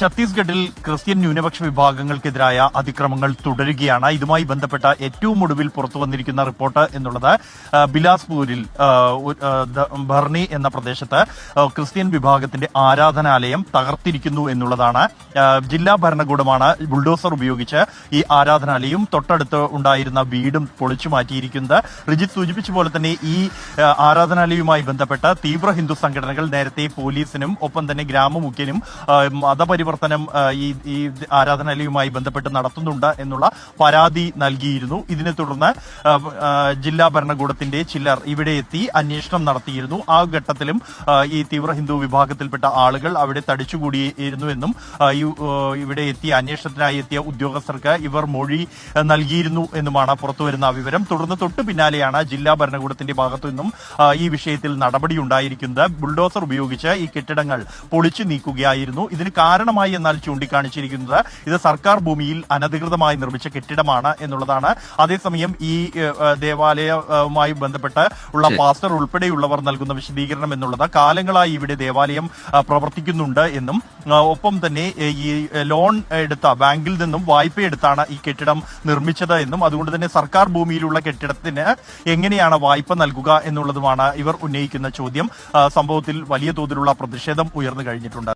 ഛത്തീസ്ഗഡിൽ ക്രിസ്ത്യൻ ന്യൂനപക്ഷ വിഭാഗങ്ങൾക്കെതിരായ അതിക്രമങ്ങൾ തുടരുകയാണ്. ഇതുമായി ബന്ധപ്പെട്ട ഏറ്റവും ഒടുവിൽ പുറത്തു വന്നിരിക്കുന്ന റിപ്പോർട്ട് എന്നുള്ളത് ബിലാസ്പൂരിൽ ഭർണി എന്ന പ്രദേശത്ത് ക്രിസ്ത്യൻ വിഭാഗത്തിന്റെ ആരാധനാലയം തകർത്തിരിക്കുന്നു എന്നുള്ളതാണ്. ജില്ലാ ഭരണകൂടമാണ് ബുൾഡോസർ ഉപയോഗിച്ച് ഈ ആരാധനാലയം തൊട്ടടുത്ത് ഉണ്ടായിരുന്ന വീടും പൊളിച്ചു മാറ്റിയിരിക്കുന്നത്. റിജിത്ത് സൂചിപ്പിച്ച പോലെ തന്നെ ഈ ആരാധനാലയവുമായി ബന്ധപ്പെട്ട തീവ്ര ഹിന്ദു സംഘടനകൾ നേരത്തെ പോലീസിനും ഒപ്പം തന്നെ ഗ്രാമമുഖ്യനും ആ, മതപരിവർത്തനം ആ, ഈ ഈ ആരാധനാലയവുമായി ബന്ധപ്പെട്ട് നടത്തുന്നുണ്ട് എന്നുള്ള പരാതി നൽകിയിരുന്നു. ഇതിനെ തുടർന്ന് ജില്ലാ ഭരണകൂടത്തിന്റെ ചിലർ ഇവിടെ എത്തി അന്വേഷണം നടത്തിയിരുന്നു. ആ ഘട്ടത്തിലും ഈ തീവ്ര ഹിന്ദു വിഭാഗത്തിൽപ്പെട്ട ആളുകൾ അവിടെ തടിച്ചുകൂടിയിരുന്നു എന്നും ഇവിടെ എത്തിയ അന്വേഷണത്തിനായി എത്തിയ ഉദ്യോഗസ്ഥർക്ക് ഇവർ മൊഴി നൽകിയിരുന്നു എന്നുമാണ് പുറത്തുവരുന്ന വിവരം. തുടർന്ന് തൊട്ടു പിന്നാലെയാണ് ജില്ലാ ഭരണകൂടത്തിന്റെ ഭാഗത്തു നിന്നും ഈ വിഷയത്തിൽ നടപടിയുണ്ടായിരിക്കുന്നത്. ബുൾഡോസർ ഉപയോഗിച്ച് ഈ കെട്ടിടങ്ങൾ പൊളിച്ചു നീക്കുകയായിരുന്നു. ഇതിന് കാരണമായി എന്നാൽ ചൂണ്ടിക്കാണിച്ചിരിക്കുന്നത് ഇത് സർക്കാർ ഭൂമിയിൽ അനധികൃതമായി നിർമ്മിച്ച കെട്ടിടമാണ് എന്നുള്ളതാണ്. അതേസമയം ഈ ദേവാലയവുമായി ബന്ധപ്പെട്ട് ഉള്ള പാസ്റ്റർ ഉൾപ്പെടെയുള്ളവർ നൽകുന്ന വിശദീകരണം എന്നുള്ളത് കാലങ്ങളായി ഇവിടെ ദേവാലയം പ്രവർത്തിക്കുന്നുണ്ട് എന്നും ഒപ്പം തന്നെ ഈ ലോൺ എടുത്ത ബാങ്കിൽ നിന്നും വായ്പ എടുത്താണ് ഈ കെട്ടിടം നിർമ്മിച്ചത് എന്നും അതുകൊണ്ട് തന്നെ സർക്കാർ ഭൂമിയിലുള്ള കെട്ടിടത്തിന് എങ്ങനെയാണ് വായ്പ നൽകുക എന്നുള്ളതുമാണ് ഇവർ ഉന്നയിക്കുന്ന ചോദ്യം. സംഭവത്തിൽ വലിയ തോതിലുള്ള പ്രതിഷേധം ഉയർന്നു കഴിഞ്ഞിട്ടുണ്ട്.